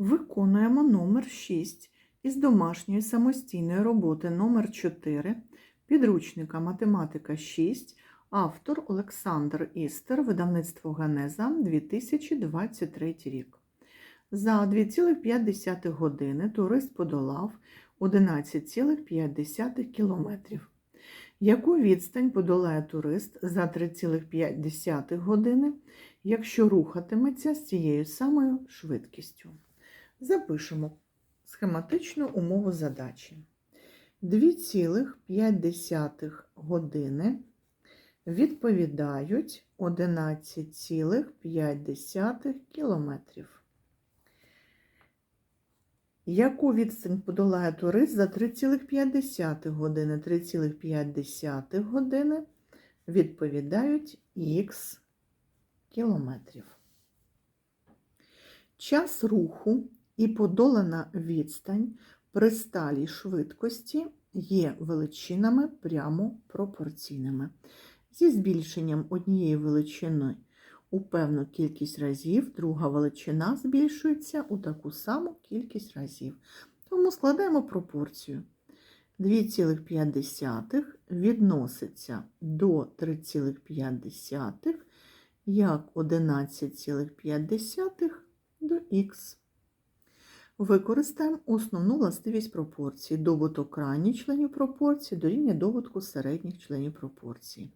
Виконуємо номер 6 із домашньої самостійної роботи номер 4 підручника математика 6, автор Олександр Істер, видавництво Ганеза 2023 рік. За 2,5 години турист подолав 11,5 кілометрів. Яку відстань подолає турист за 3,5 години, якщо рухатиметься з цією самою швидкістю? Запишемо схематичну умову задачі. 2,5 години відповідають 11,5 кілометрів. Яку відстань подолає турист за 3,5 години? 3,5 години відповідають х кілометрів. Час руху і подолана відстань при сталій швидкості є величинами прямо пропорційними. Зі збільшенням однієї величини у певну кількість разів, друга величина збільшується у таку саму кількість разів. Тому складаємо пропорцію. 2,5 відноситься до 3,5 як 11,5 до х. Використаємо основну властивість пропорції. Добуток крайніх членів пропорції дорівнює добутку середніх членів пропорції.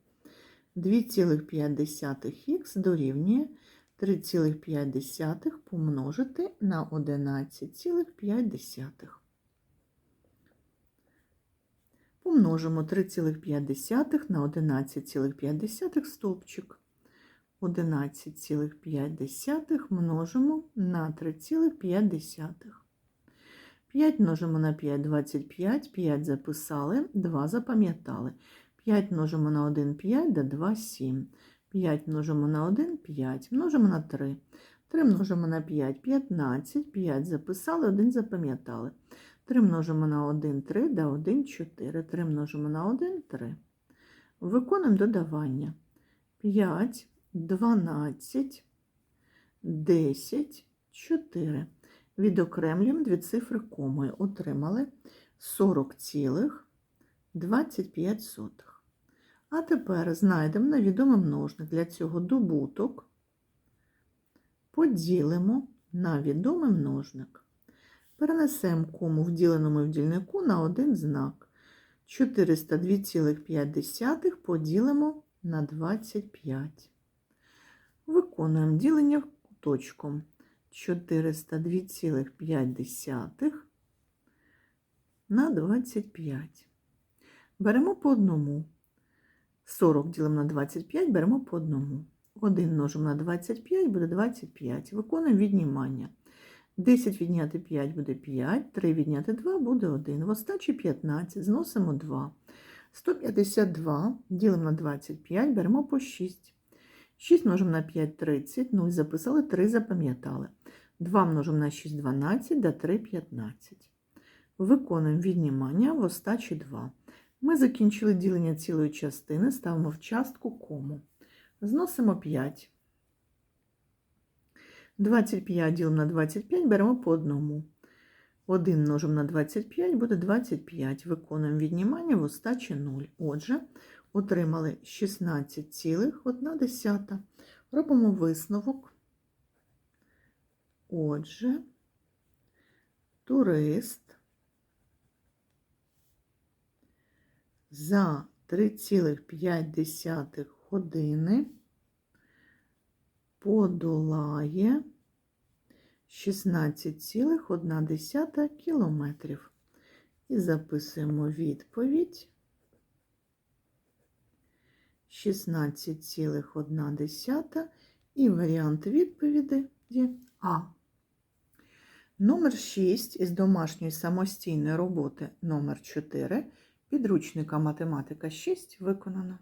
2,5х дорівнює 3,5 помножити на 11,5. Помножимо 3,5 на 11,5 стовпчик. 11,5 множимо на 3,5. 5 множимо на 5 – 25, 5 записали, 2 запам'ятали. 5 множимо на 1 – 5, да 2 – 7. 5 множимо на 1 – 5, множимо на 3. 3 множимо на 5 – 15, 5 записали, 1 запам'ятали. 3 множимо на 1 – 3, да 1 – 4. 3 множимо на 1 – 3. Виконуємо додавання. 5, 12, 10, 4. Відокремлюємо дві цифри комою. Отримали 40,25. А тепер знайдемо невідомий множник. Для цього добуток поділимо на відомий множник. Перенесемо кому в діленому в дільнику на один знак. 402,5 поділимо на 25. Виконуємо ділення куточком. 402,5 на 25. Беремо по одному. 40 ділимо на 25, беремо по одному. 1 множимо на 25 буде 25. Виконуємо віднімання. 10 відняти 5 буде 5, 3 відняти 2 буде 1. В остачі 15, зносимо 2. 152 ділимо на 25, беремо по 6. 6 множимо на 5 – 30, 0 записали, 3 запам'ятали. 2 множимо на 6 – 12, да 3 – 15. Виконуємо віднімання в остачі 2. Ми закінчили ділення цілої частини, ставимо в частку кому. Зносимо 5. 25 ділимо на 25, беремо по одному. 1 множимо на 25 буде 25. Виконуємо віднімання в остачі 0. Отже, отримали 16,1. Робимо висновок. Отже, турист за 3,5 години подолає 16,1 кілометрів. І записуємо відповідь 16,1 і варіант відповіді є А. Номер 6 із домашньої самостійної роботи номер 4 підручника математика 6 виконано.